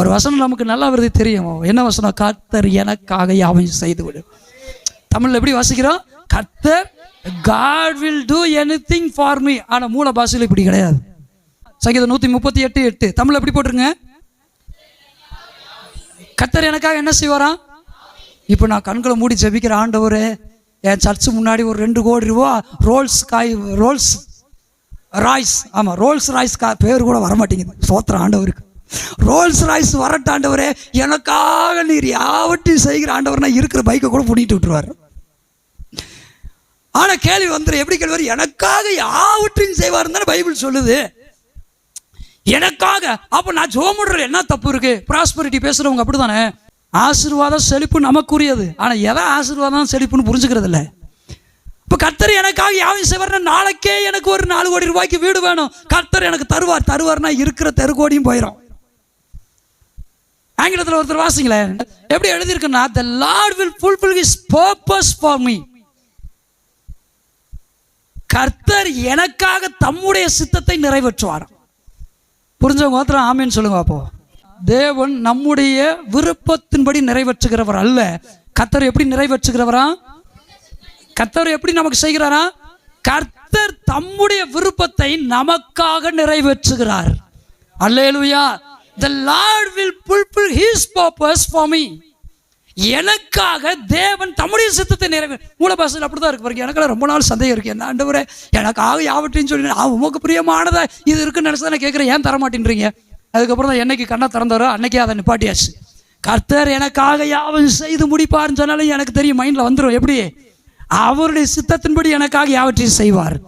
ஒரு வசனம் நமக்கு நல்லா வருது தெரியும்? என்ன வசனம்? கர்த்தர் எனக்காக யாவையும் செய்து விடும் தமிழில் எப்படி வாசிக்கிறோம்? கர்த்தர் God will do anything for me ஆனால் மூல பாஷையில் இப்படி கிடையாது. சங்கீதம் நூற்றி முப்பத்தி எட்டு எட்டு. தமிழ்ல எப்படி போட்டிருங்க? கத்தர் எனக்காக என்ன செய்வாராம் இப்போ நான் கண்களை மூடி ஜபிக்கிற ஆண்டவர் என் சர்ச்சு முன்னாடி ஒரு ரெண்டு கோடி ரூபா ரோல்ஸ் காய் ரோல்ஸ் ராய்ஸ் ஆமாம் ரோல்ஸ் ராய்ஸ் கா பேர் கூட வரமாட்டேங்குது. சோத்திர ஆண்டவருக்கு. ரோல்ஸ் ராய்ஸ் வரட்டாண்டவரே எனக்காக நீர் யாவற்றையும் செய்கிற ஆண்டவர்னா இருக்கிற பைக்கை கூட புடிட்டு விட்டுருவார். ஆனால் கேள்வி வந்துடும் எப்படி கேள்வி எனக்காக யாவற்றையும் செய்வார் தானே பைபிள் சொல்லுது. எனக்காக அப்போ நான் ஜோமுடுற என்ன தப்பு இருக்கு? ப்ராஸ்பரிட்டி அப்படி தானே ஆசீர்வாதம் செழிப்பு நமக்குரியது. ஆனால் எதை ஆசீர்வாதம் செழிப்புன்னு புரிஞ்சுக்கிறது இல்லை இப்போ கர்த்தர் எனக்காக யாவையும் செய்வார்னா நாளைக்கே எனக்கு ஒரு நாலு கோடி ரூபாய்க்கு வீடு வேணும். கர்த்தர் எனக்கு தருவார். தருவார்னா இருக்கிற தெருக்கோடியும் போயிடும் ஆங்கிலத்தில் ஒருத்தர் வாசிங்களேன் எப்படி எழுதியிருக்குன்னா the Lord will fulfil his purpose for me கர்த்தர் எனக்காக தம்முடைய சித்தத்தை நிறைவேற்றுவார். புரிஞ்சவங்க ஒருத்தர் ஆமின்னு சொல்லுங்க அப்போ. தேவன் நம்முடைய விருப்பத்தின்படி நிறைவேற்றுகிறவர் அல்ல. கர்த்தர் எப்படி நிறைவேற்றுகிறவரா? கர்த்தர் எப்படி நமக்கு செய்கிறாரா? கர்த்தர் தம்முடைய விருப்பத்தை நமக்காக நிறைவேற்றுகிறார். அல்லேலுயா. The lord will fulfill his purpose for me. எனக்காக தேவன் தம்முடைய சித்தத்தை நிறைவே மூல பாசையில் அப்படிதான் இருக்கு பாருங்க. எனக்கு ரொம்ப நாள் சந்தேகம் இருக்கு. என்ன ஆண்டவரே? எனக்காக யாவற்றையும் சொல்லி அவன் உமக்கு பிரியமானதா? இது இருக்குன்னு நினைச்சு நான் கேட்குறேன் ஏன் தர மாட்டேன்றீங்க அதுக்கப்புறம் தான் என்னைக்கு கண்ணை திறந்தாரோ அன்னைக்கே அதை நிப்பாட்டியாச்சு. கர்த்தர் எனக்காக யாவும் செய்து முடிப்பார்னு சொன்னாலும் எனக்கு தெரியும் மைண்டில் வந்துடும் எப்படி? அவருடைய சித்தத்தின்படி எனக்காக யாவற்றையும் செய்வார்.